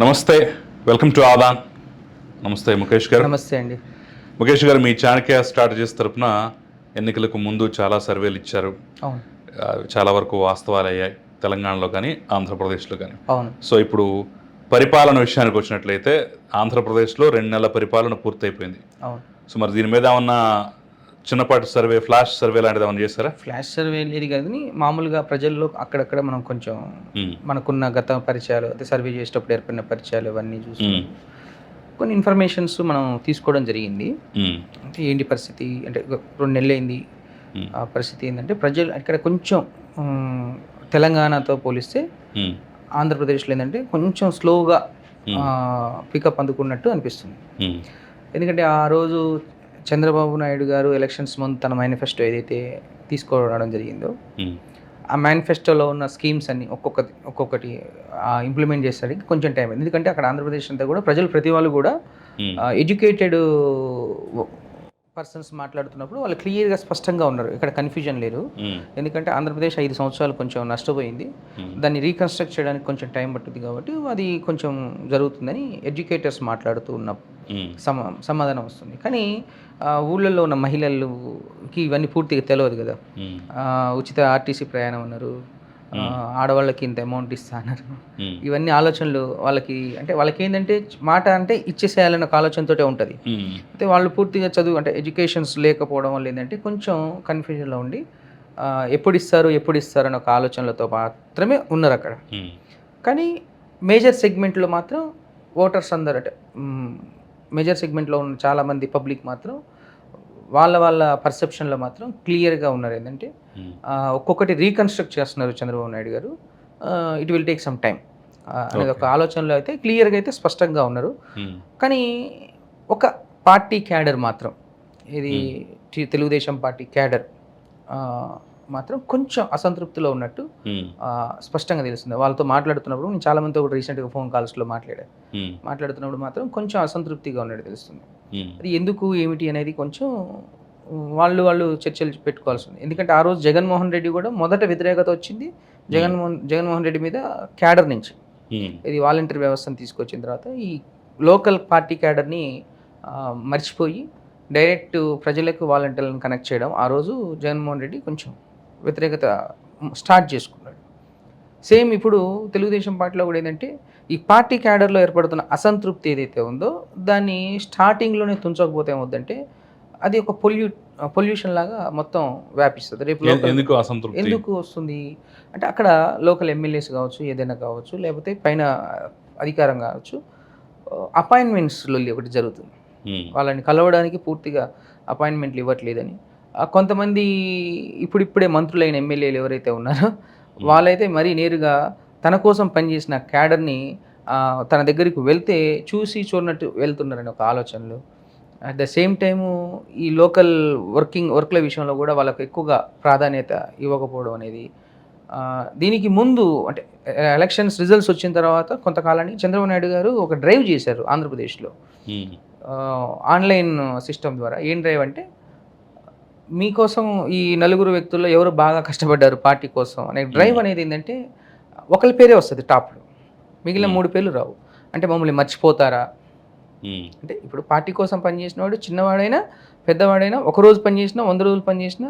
నమస్తే welcome to Aadan నమస్తే ముఖేష్ గారు. నమస్తే అండి. ముఖేష్ గారు మీ చాణక్య స్ట్రాటజీస్ తరపున ఎన్నికలకు ముందు చాలా సర్వేలు ఇచ్చారు. చాలా వరకు వాస్తవాలు అయ్యాయి తెలంగాణలో కానీ ఆంధ్రప్రదేశ్లో కానీ. అవును. సో ఇప్పుడు పరిపాలన విషయానికి వచ్చినట్లయితే ఆంధ్రప్రదేశ్లో రెండు నెలల పరిపాలన పూర్తయిపోయింది. అవును. సో మరి దీని మీద ఏమన్నా చిన్నపాటి సర్వే ఫ్లాష్ సర్వే లాంటిది ఏమన్నా చేస్తారా ఫ్లాష్ సర్వే లేదు కానీ మామూలుగా ప్రజల్లో అక్కడక్కడ మనం కొంచెం. మనకున్న గత పరిచయాలు అదే సర్వే చేసేటప్పుడు ఏర్పడిన పరిచయాలు ఇవన్నీ చూసి. కొన్ని ఇన్ఫర్మేషన్స్ మనం తీసుకోవడం జరిగింది. అంటే ఏంటి పరిస్థితి అంటే రెండు నెలలు అయింది. ఆ పరిస్థితి ఏంటంటే ప్రజలు ఇక్కడ కొంచెం తెలంగాణతో పోలిస్తే. ఆంధ్రప్రదేశ్లో ఏంటంటే కొంచెం స్లోగా. పికప్ అందుకున్నట్టు అనిపిస్తుంది. ఎందుకంటే ఆ రోజు చంద్రబాబు నాయుడు గారు ఎలక్షన్స్ ముందు తన మేనిఫెస్టో ఏదైతే తీసుకోవడం జరిగిందో మ్మ్. ఆ మేనిఫెస్టోలో ఉన్న స్కీమ్స్ అన్ని ఒక్కొక్కటి ఒక్కొక్కటి ఇంప్లిమెంట్ చేసేసరికి కొంచెం టైం అయింది ఎందుకంటే అక్కడ ఆంధ్రప్రదేశ్ అంతా కూడా ప్రజలు ప్రతి వాళ్ళు కూడా. ఎడ్యుకేటెడ్ పర్సన్స్ మాట్లాడుతున్నప్పుడు వాళ్ళు క్లియర్గా స్పష్టంగా ఉన్నారు ఇక్కడ కన్ఫ్యూజన్ లేరు మ్మ్. ఎందుకంటే ఆంధ్రప్రదేశ్ ఐదు సంవత్సరాలు కొంచెం నష్టపోయింది. దాన్ని రీకన్స్ట్రక్ట్ చేయడానికి కొంచెం టైం పట్టుద్ది కాబట్టి అది కొంచెం జరుగుతుందని ఎడ్యుకేటర్స్ మాట్లాడుతూ ఉన్న మ్మ్. సమ సమాధానం వస్తుంది. కానీ ఊళ్ళల్లో ఉన్న మహిళలకి ఇవన్నీ పూర్తిగా తెలియదు కదా. ఉచిత ఆర్టీసీ ప్రయాణం అన్నారు. ఆడవాళ్ళకి ఇంత అమౌంట్ ఇస్తా అన్నారు. ఇవన్నీ ఆలోచనలు వాళ్ళకి అంటే వాళ్ళకి ఏంటంటే మాట అంటే ఇచ్చేసేయాలన్న ఒక ఆలోచనతోటే ఉంటుంది. అయితే వాళ్ళు పూర్తిగా చదువు అంటే ఎడ్యుకేషన్స్ లేకపోవడం వల్ల ఏంటంటే కొంచెం కన్ఫ్యూజన్లో ఉండి ఎప్పుడు ఇస్తారు ఎప్పుడు ఇస్తారు అన్న ఒక ఆలోచనలతో మాత్రమే ఉన్నారు అక్కడ. కానీ మేజర్ సెగ్మెంట్లో మాత్రం ఓటర్స్ అందరు అంటే మేజర్ సెగ్మెంట్లో ఉన్న చాలామంది పబ్లిక్ మాత్రం వాళ్ళ వాళ్ళ పర్సెప్షన్లో మాత్రం క్లియర్గా ఉన్నారు. ఏంటంటే. ఆ, ఒక్కొక్కటి రీకన్స్ట్రక్ట్ చేస్తున్నారు Chandrababu Naidu garu. It will take some time అనేది ఒక ఆలోచనలో అయితే క్లియర్గా అయితే స్పష్టంగా ఉన్నారు. మ్మ్. కానీ ఒక పార్టీ క్యాడర్ మాత్రం ఇది టి- తెలుగుదేశం పార్టీ క్యాడర్ మాత్రం కొంచెం అసంతృప్తిలో ఉన్నట్టు స్పష్టంగా తెలుస్తుంది. వాళ్ళతో మాట్లాడుతున్నప్పుడు నేను చాలా మందితో కూడా రీసెంట్గా ఫోన్ కాల్స్లో మాట్లాడాను. మాట్లాడుతున్నప్పుడు మాత్రం కొంచెం అసంతృప్తిగా ఉన్నట్టు తెలుస్తుంది. అది ఎందుకు ఏమిటి అనేది కొంచెం వాళ్ళు వాళ్ళు చర్చలు పెట్టుకోవాల్సి ఉంది. ఎందుకంటే ఆ రోజు జగన్మోహన్ రెడ్డి కూడా మొదట వ్యతిరేకత వచ్చింది. జగన్మోహన్ జగన్మోహన్ రెడ్డి మీద క్యాడర్ నుంచి. ఇది వాలంటీర్ వ్యవస్థను తీసుకొచ్చిన తర్వాత ఈ లోకల్ పార్టీ క్యాడర్ని మర్చిపోయి డైరెక్ట్ ప్రజలకు వాలంటీర్లను కనెక్ట్ చేయడం ఆ రోజు జగన్మోహన్ రెడ్డి కొంచెం వ్యతిరేకత స్టార్ట్ చేసుకున్నాడు. సేమ్ ఇప్పుడు తెలుగుదేశం పార్టీలో కూడా ఏంటంటే ఈ పార్టీ క్యాడర్లో ఏర్పడుతున్న అసంతృప్తి ఏదైతే ఉందో దాన్ని స్టార్టింగ్లోనే తుంచకపోతే ఏమవుద్దంటే అది ఒక పొల్యూ పొల్యూషన్ లాగా మొత్తం వ్యాపిస్తుంది. రేపు ఎందుకు అసంతృప్తి? ఎందుకు వస్తుంది? అంటే అక్కడ లోకల్ ఎమ్మెల్యేస్ కావచ్చు ఏదైనా కావచ్చు లేకపోతే పైన అధికారం కావచ్చు అపాయింట్మెంట్స్లో ఒకటి జరుగుతుంది. వాళ్ళని కలవడానికి పూర్తిగా అపాయింట్మెంట్లు ఇవ్వట్లేదని. కొంతమంది ఇప్పుడిప్పుడే మంత్రులైన ఎమ్మెల్యేలు ఎవరైతే ఉన్నారో వాళ్ళైతే మరీ నేరుగా తన కోసం పనిచేసిన క్యాడర్ని తన దగ్గరికి వెళ్తే చూసి చూడనట్టు వెళ్తున్నారని ఒక ఆలోచనలు. అట్ ద సేమ్ టైము ఈ లోకల్ వర్కింగ్ వర్క్ల విషయంలో కూడా వాళ్ళకు ఎక్కువగా ప్రాధాన్యత ఇవ్వకపోవడం అనేది దీనికి ముందు అంటే ఎలక్షన్స్ రిజల్ట్స్ వచ్చిన తర్వాత కొంతకాలానికి చంద్రబాబు నాయుడు గారు ఒక డ్రైవ్ చేశారు ఆంధ్రప్రదేశ్లో. ఆన్లైన్ సిస్టమ్ ద్వారా. ఏం డ్రైవ్ అంటే మీకోసం ఈ నలుగురు వ్యక్తుల్లో ఎవరు బాగా కష్టపడ్డారు పార్టీ కోసం అనే డ్రైవ్ అనేది ఏంటంటే ఒకరి పేరే వస్తుంది టాప్లో మిగిలిన మూడు పేర్లు రావు. అంటే మమ్మల్ని మర్చిపోతారా. అంటే ఇప్పుడు పార్టీ కోసం పనిచేసిన వాడు చిన్నవాడైనా పెద్దవాడైనా ఒక రోజు పనిచేసినా వంద రోజులు పనిచేసినా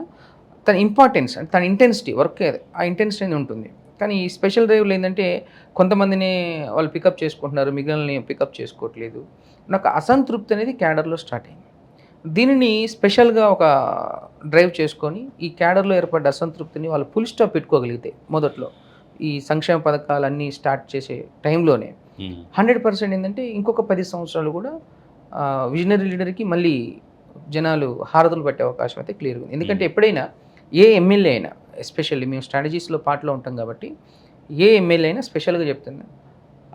తన ఇంపార్టెన్స్ అంటే తన ఇంటెన్సిటీ వర్క్ ఆ ఇంటెన్సిటీ అనేది ఉంటుంది. కానీ ఈ స్పెషల్ డ్రైవ్లు ఏంటంటే కొంతమందిని వాళ్ళు పికప్ చేసుకుంటున్నారు మిగిలిన పికప్ చేసుకోవట్లేదు. నాకు అసంతృప్తి అనేది క్యాడర్లో స్టార్ట్ అయింది. దీనిని స్పెషల్గా ఒక డ్రైవ్ చేసుకొని ఈ క్యాడర్లో ఏర్పడ్డ అసంతృప్తిని వాళ్ళు ఫుల్ స్టాప్ పెట్టుకోగలిగితే మొదట్లో. ఈ సంక్షేమ పథకాలన్నీ స్టార్ట్ చేసే టైంలోనే. హండ్రెడ్ పర్సెంట్ ఏంటంటే ఇంకొక పది సంవత్సరాలు కూడా విజనరీ లీడర్కి మళ్ళీ జనాలు హారతులు పట్టే అవకాశం అయితే క్లియర్గా ఉంది. ఎందుకంటే ఎప్పుడైనా ఏ ఎమ్మెల్యే అయినా ఎస్పెషల్లీ మేము స్ట్రాటజీస్లో పార్ట్లో ఉంటాం కాబట్టి ఏ ఎమ్మెల్యే అయినా స్పెషల్గా చెప్తున్నాను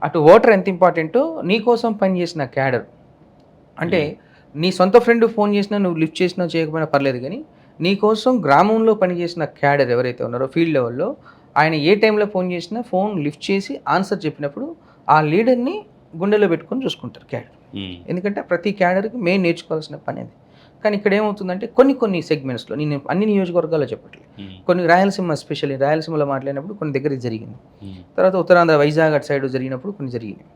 అటు ఓటర్ ఎంత ఇంపార్టెంటో నీ కోసం పనిచేసిన క్యాడర్. అంటే నీ సొంత ఫ్రెండ్ ఫోన్ చేసినా నువ్వు లిఫ్ట్ చేసినా చేయకపోయినా పర్లేదు కానీ నీ కోసం గ్రామంలో పనిచేసిన క్యాడర్ ఎవరైతే ఉన్నారో ఫీల్డ్ లెవెల్లో ఆయన ఏ టైంలో ఫోన్ చేసినా ఫోన్ లిఫ్ట్ చేసి ఆన్సర్ చెప్పినప్పుడు ఆ లీడర్ని గుండెలో పెట్టుకొని చూసుకుంటారు క్యాడర్. ఎందుకంటే ప్రతి క్యాడర్కి మెయిన్ నేర్చుకోవాల్సిన పని అది కానీ ఇక్కడ ఏమవుతుందంటే కొన్ని కొన్ని సెగ్మెంట్స్లో నేను అన్ని నియోజకవర్గాల్లో చెప్పట్లేదు. కొన్ని రాయలసీమ స్పెషల్లీ రాయలసీమలో మాట్లాడినప్పుడు కొన్ని దగ్గర జరిగింది. తర్వాత ఉత్తరాంధ్ర వైజాగ్ అటు సైడ్ జరిగినప్పుడు కొన్ని జరిగినాయి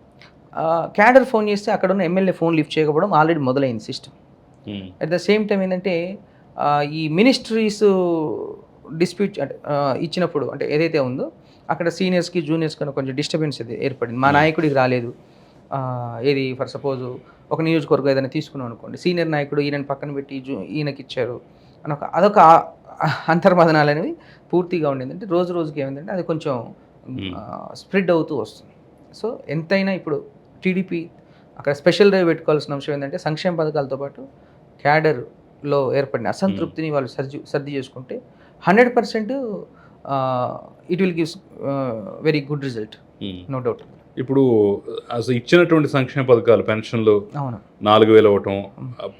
క్యాడర్ ఫోన్ చేస్తే అక్కడ ఉన్న ఎమ్మెల్యే ఫోన్ లిఫ్ట్ చేయకపోవడం ఆల్రెడీ మొదలైంది system at the same time ఏంటంటే ఈ మినిస్ట్రీస్ డిస్ప్యూట్ అంటే ఇచ్చినప్పుడు అంటే ఏదైతే ఉందో అక్కడ సీనియర్స్కి జూనియర్స్కి కొంచెం డిస్టర్బెన్స్ అది ఏర్పడింది. మా నాయకుడికి రాలేదు. ఏది ఫర్ సపోజ్ ఒక నియోజకవర్గం ఏదైనా తీసుకున్నాం అనుకోండి సీనియర్ నాయకుడు ఈయనని పక్కన పెట్టి జూ ఈయనకి ఇచ్చారు అని ఒక అదొక అంతర్మదనాలు అనేవి పూర్తిగా ఉండింది. అంటే రోజు రోజుకి ఏమైందంటే అది కొంచెం స్ప్రెడ్ అవుతూ వస్తుంది. సో ఎంతైనా ఇప్పుడు టీడీపీ అక్కడ స్పెషల్ డ్రైవ్ పెట్టుకోవాల్సిన అంశం ఏంటంటే సంక్షేమ పథకాలతో పాటు క్యాడర్లో ఏర్పడిన అసంతృప్తిని వాళ్ళు సర్ది సర్ది చేసుకుంటే hundred percent it will gives very good result. No doubt ఇప్పుడు అసలు ఇచ్చినటువంటి సంక్షేమ పథకాలు పెన్షన్లు అవును. నాలుగు వేలు ఇవ్వటం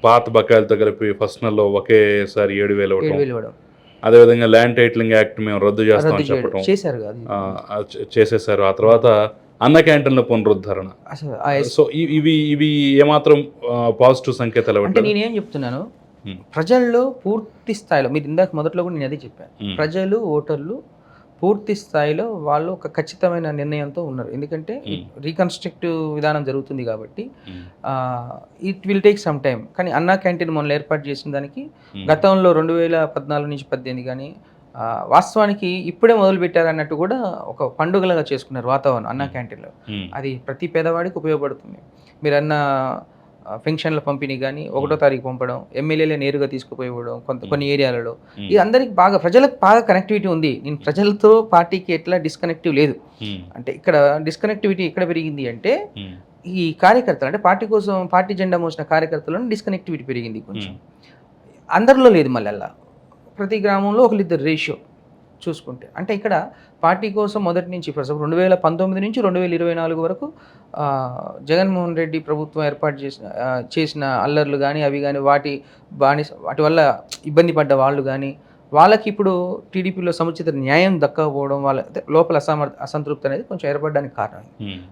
పాత బకాయిలతో కలిపి ఫస్ట్ నెలలో ఒకేసారి ఏడు వేలు ఇవ్వటం వేలు ఇవ్వడం. అదేవిధంగా ల్యాండ్ టైటిలింగ్ యాక్ట్ మేము రద్దు చేస్తామని చెప్పటం. చేశారు చేసేసారు. ఆ తర్వాత అన్న క్యాంటీన్ల పునరుద్ధరణ. సో ఇవి ఇవి ఏమాత్రం పాజిటివ్ సంకేతాలు అంటే నేనేం చెప్తున్నాను. ప్రజల్లో పూర్తి స్థాయిలో మీరు ఇందాక మొదట్లో కూడా నేను అదే చెప్పాను. ప్రజలు ఓటర్లు పూర్తి స్థాయిలో వాళ్ళు ఒక ఖచ్చితమైన నిర్ణయంతో ఉన్నారు. ఎందుకంటే. రీకన్స్ట్రక్టివ్ విధానం జరుగుతుంది కాబట్టి it will take some time కానీ అన్నా క్యాంటీన్ మొన్న ఏర్పాటు చేసిన దానికి గతంలో రెండు వేల పద్నాలుగు నుంచి పద్దెనిమిది కానీ వాస్తవానికి ఇప్పుడే మొదలు పెట్టారు అన్నట్టు కూడా ఒక పండుగలాగా చేసుకున్నారు వాతావరణం అన్నా క్యాంటీన్లో. అది ప్రతి పేదవాడికి ఉపయోగపడుతుంది. మీరు అన్న పెన్షన్ల పంపిణీ కానీ ఒకటో తారీఖు పంపడం ఎమ్మెల్యేలే నేరుగా తీసుకుపోయి ఇవ్వడం కొంత కొన్ని ఏరియాలలో. ఇది అందరికి బాగా ప్రజలకు బాగా కనెక్టివిటీ ఉంది. నేను ప్రజలతో పార్టీకి ఎట్లా డిస్కనెక్టివ్ లేదు. అంటే ఇక్కడ డిస్కనెక్టివిటీ ఎక్కడ పెరిగింది అంటే ఈ కార్యకర్తలు అంటే పార్టీ కోసం పార్టీ జెండా మోసిన కార్యకర్తలను డిస్కనెక్టివిటీ పెరిగింది కొంచెం. అందరిలో లేదు మళ్ళీ ప్రతి గ్రామంలో ఒకరిద్దరు రేషియో చూసుకుంటే. అంటే ఇక్కడ పార్టీ కోసం మొదటి నుంచి ఇప్పుడు రెండు వేల పంతొమ్మిది నుంచి రెండు వేల ఇరవై నాలుగు వరకు జగన్మోహన్ రెడ్డి ప్రభుత్వం ఏర్పాటు చేసిన చేసిన అల్లర్లు కానీ అవి కానీ వాటి బానిస వాటి వల్ల ఇబ్బంది పడ్డ వాళ్ళు కానీ వాళ్ళకి ఇప్పుడు టీడీపీలో సముచిత న్యాయం దక్కకపోవడం వాళ్ళ లోపల అసమర్ అసంతృప్తి అనేది కొంచెం ఏర్పడడానికి కారణం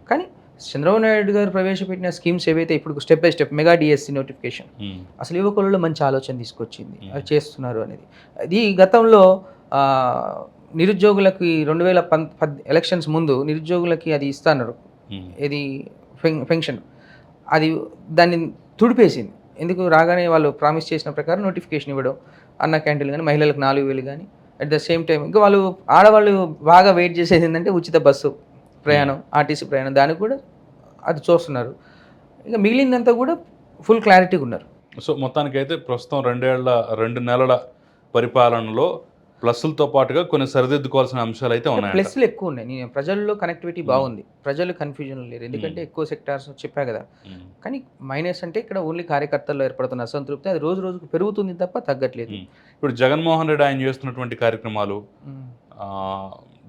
కానీ చంద్రబాబు నాయుడు గారు ప్రవేశపెట్టిన స్కీమ్స్ ఏవైతే ఇప్పుడు step by step mega DSC notification um, అసలు యువకులలో మంచి ఆలోచన తీసుకొచ్చింది. Mm. అది చేస్తున్నారు అనేది. అది గతంలో నిరుద్యోగులకి రెండు వేల పం పద్ ఎలక్షన్స్ ముందు నిరుద్యోగులకి అది ఇస్తున్నారు. ఇది పెన్- పెన్షన్. అది దాన్ని తుడిపేసింది. ఎందుకు? రాగానే వాళ్ళు ప్రామిస్ చేసిన ప్రకారం నోటిఫికేషన్ ఇవ్వడం అన్న క్యాంటీన్లు కానీ మహిళలకు నాలుగు వేలు కానీ అట్ ద సేమ్ టైం ఇంకా వాళ్ళు ఆడవాళ్ళు బాగా వెయిట్ చేసేది ఏంటంటే ఉచిత బస్సు. ప్రయాణం ఆర్టీసీ ప్రయాణం దానికి కూడా అది చూస్తున్నారు. ఇంకా మిగిలిందంతా కూడా ఫుల్ క్లారిటీగా ఉన్నారు. సో మొత్తానికైతే ప్రస్తుతం రెండేళ్ళ రెండు నెలల పరిపాలనలో ప్లస్లతో పాటుగా కొన్ని సరిదిద్దుకోవాల్సిన అంశాలు అయితే ఉన్నాయి ప్లస్లు ఎక్కువ ఉన్నాయి. నేను ప్రజల్లో కనెక్టివిటీ బాగుంది. ప్రజలు కన్ఫ్యూజన్ లేరు. ఎందుకంటే Hmm. ఎక్కువ సెక్టార్స్ చెప్పా కదా. కానీ మైనస్ అంటే ఇక్కడ ఓన్లీ కార్యకర్తల్లో ఏర్పడుతున్న అసంతృప్తి అది రోజు రోజుకు పెరుగుతుంది తప్ప తగ్గట్లేదు. Hmm. ఇప్పుడు జగన్మోహన్ రెడ్డి ఆయన చేస్తున్నటువంటి కార్యక్రమాలు Hmm.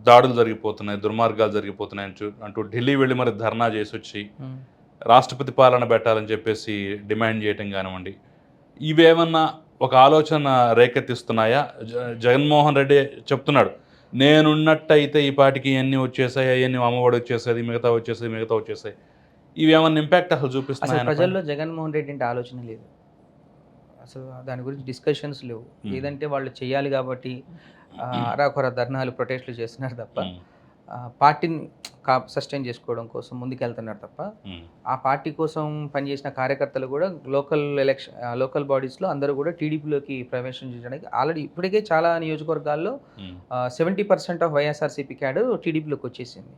దాడులు జరిగిపోతున్నాయి దుర్మార్గాలు జరిగిపోతున్నాయి అంటూ అంటూ ఢిల్లీ వెళ్ళి మరి ధర్నా చేసి వచ్చి. రాష్ట్రపతి పాలన పెట్టాలని చెప్పేసి డిమాండ్ చేయటం కానివ్వండి. ఇవేమన్నా ఒక ఆలోచన రేకెత్తిస్తున్నాయా? జగన్మోహన్ రెడ్డి చెప్తున్నాడు నేనున్నట్టయితే ఈ పాటికి ఇవన్నీ వచ్చేసాయి అవన్నీ అమ్మఒడి వచ్చేసేది మిగతా వచ్చేసాయి మిగతా వచ్చేసాయి. ఇవేమన్నా ఇంపాక్ట్ అసలు చూపిస్తున్నాయి ప్రజల్లో జగన్మోహన్ రెడ్డి అంటే ఆలోచన లేదు. అసలు దాని గురించి డిస్కషన్స్ లేవు. ఏదంటే వాళ్ళు చేయాలి కాబట్టి అరాకొర ధర్నాలు ప్రొటెస్ట్లు చేస్తున్నారు తప్ప పార్టీని కా సస్టైన్ చేసుకోవడం కోసం ముందుకెళ్తున్నారు తప్ప ఆ పార్టీ కోసం పనిచేసిన కార్యకర్తలు కూడా లోకల్ ఎలక్షన్ లోకల్ బాడీస్లో అందరూ కూడా టీడీపీలోకి ప్రవేశం చేయడానికి ఆల్రెడీ ఇప్పటికే చాలా నియోజకవర్గాల్లో seventy percent of YSRCP cadre టీడీపీలోకి వచ్చేసింది.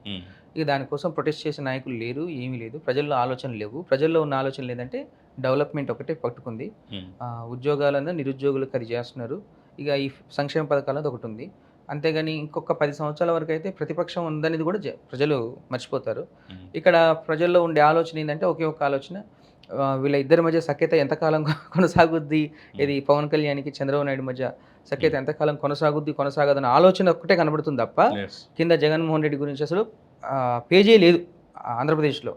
ఇక దానికోసం ప్రొటెస్ట్ చేసే నాయకులు లేరు ఏమీ లేదు. ప్రజల్లో ఆలోచన లేవు. ప్రజల్లో ఉన్న ఆలోచన లేదంటే డెవలప్మెంట్ ఒకటే పట్టుకుంది. ఉద్యోగాలను నిరుద్యోగులకు అది చేస్తున్నారు. ఇక ఈ సంక్షేమ పథకాలు అది ఒకటి ఉంది. అంతేగాని ఇంకొక పది సంవత్సరాల వరకు అయితే ప్రతిపక్షం ఉందనేది కూడా ప్రజలు మర్చిపోతారు. ఇక్కడ ప్రజల్లో ఉండే ఆలోచన ఏంటంటే ఒకే ఒక ఆలోచన వీళ్ళ ఇద్దరి మధ్య సఖ్యత ఎంతకాలం కొనసాగుద్ది? ఇది పవన్ కళ్యాణ్కి చంద్రబాబు నాయుడు మధ్య సఖ్యత ఎంతకాలం కొనసాగుద్ది కొనసాగదన్న ఆలోచన ఒక్కటే కనబడుతుంది తప్ప. కింద జగన్మోహన్ రెడ్డి గురించి అసలు పేజీ లేదు ఆంధ్రప్రదేశ్లో.